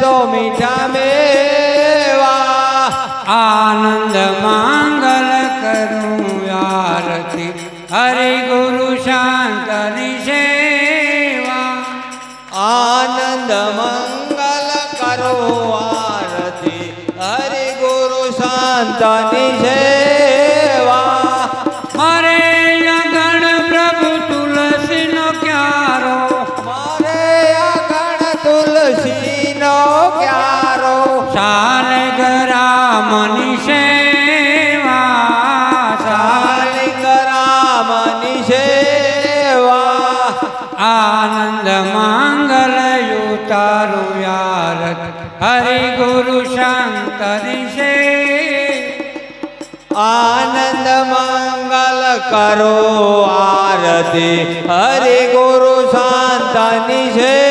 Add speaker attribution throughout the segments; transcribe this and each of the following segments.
Speaker 1: તો મીઠા મેવા. આનંદ માંગલ કરું આરતી. હરે ગુરુ શાંતની સેવા.
Speaker 2: આનંદ મંગલ કરો
Speaker 1: આરતી. હરે ગુરુ શાંતની
Speaker 2: સેવા. ગરામની સેવા
Speaker 1: શાલિંગ રામની સેવા
Speaker 2: આનંદ મંગલ યુતારું યાર. હરિ ગુરુ શાંતની સે
Speaker 1: આનંદ મંગલ કરો આરતી. હરિ ગુરુ શાંતની સેવા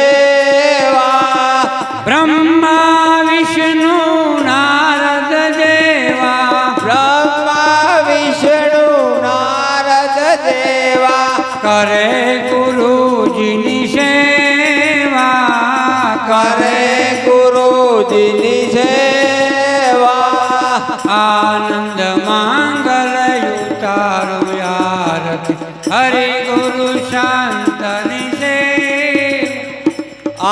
Speaker 2: કરે ગુરુજીની સેવા,
Speaker 1: કરે ગુરુજીની સેવા.
Speaker 2: આનંદ માંગલ યુતારું યાર હરે ગુરુ શાંતની સે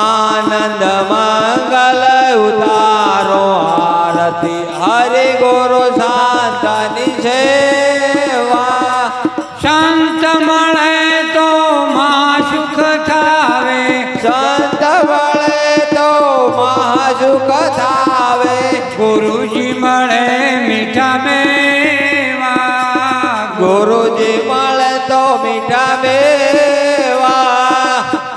Speaker 1: આનંદ મંગલ ઉતારો આરતી. હરે ગુરુ
Speaker 2: મેવા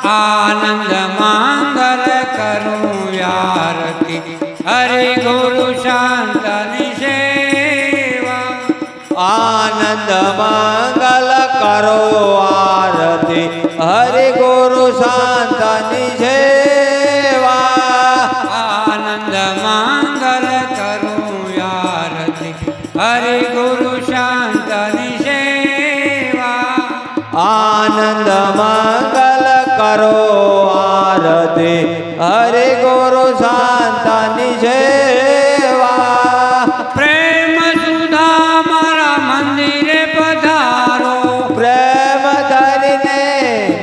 Speaker 2: આનંદ માંગલ કરું યાર હરે ગુરુ શાંત સેવા.
Speaker 1: આનંદ મંગલ કરો આરતી હરે ગુરુ શાંત સેવા.
Speaker 2: આનંદ મંગલ કરું યારતી હરે ગુરુ શાંતની
Speaker 1: આનંદ મંગલ કરો આરતી હરે ગુરુ શાંતની સેવા
Speaker 2: પ્રેમ સુધા મારા મંદિરે પધારો
Speaker 1: પ્રેમ ધરીને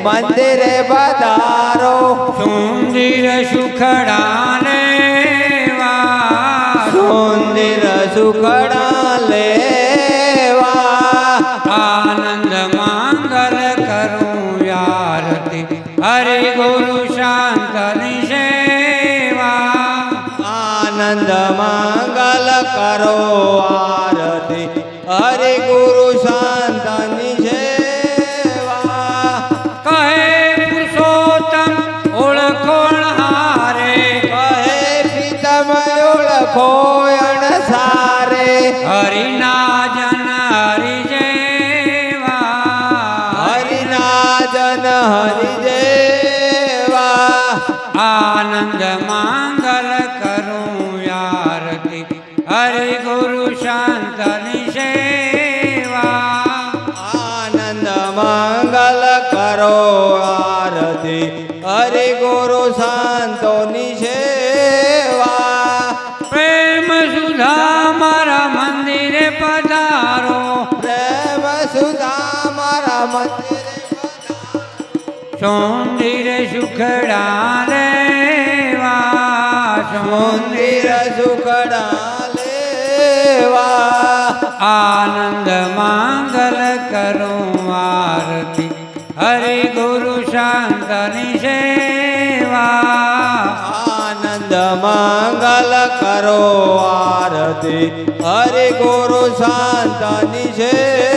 Speaker 1: મંદિરે પધારો
Speaker 2: સુંદર સુખડા લેવા
Speaker 1: સુંદર સુખડા લેવા
Speaker 2: હરિ ગુરુ શાંતની સેવા.
Speaker 1: આનંદ મંગલ કરો આરતી. હરે ગુરુ શાંતની સેવા.
Speaker 2: કહે પુરુષોત્તમ ઓળખોણ હારે.
Speaker 1: કહે પ્રીતમ ઓળખો અણસારે
Speaker 2: હરિના જન હરિ
Speaker 1: હરિના જન હરિ દેવા
Speaker 2: આનંદ મંગલ કરું યારતી હરે ગુરુ શાંતની સેવા,
Speaker 1: આનંદ મંગલ કરો આરતી. હરે ગુરુ શાંતોની સેવા,
Speaker 2: પ્રેમ સુધા મારા મંદિરે પધારો.
Speaker 1: પ્રેમ સુધા મારા મંદિરે
Speaker 2: સુંદર સુખડા લેવા
Speaker 1: સુંદર સુખડા લેવા
Speaker 2: આનંદ માંગલ કરું આરતી. હરે ગુરુ શાંતની સેવા.
Speaker 1: આનંદ મંગલ કરો આરતી. હરે ગુરુ શાંતની સેવા.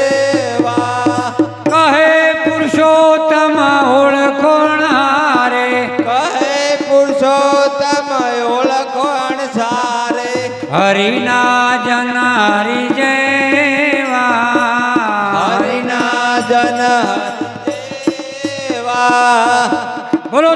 Speaker 2: હરિના જન હરિ જેવા
Speaker 1: હરિના જન દેવા
Speaker 2: બોલો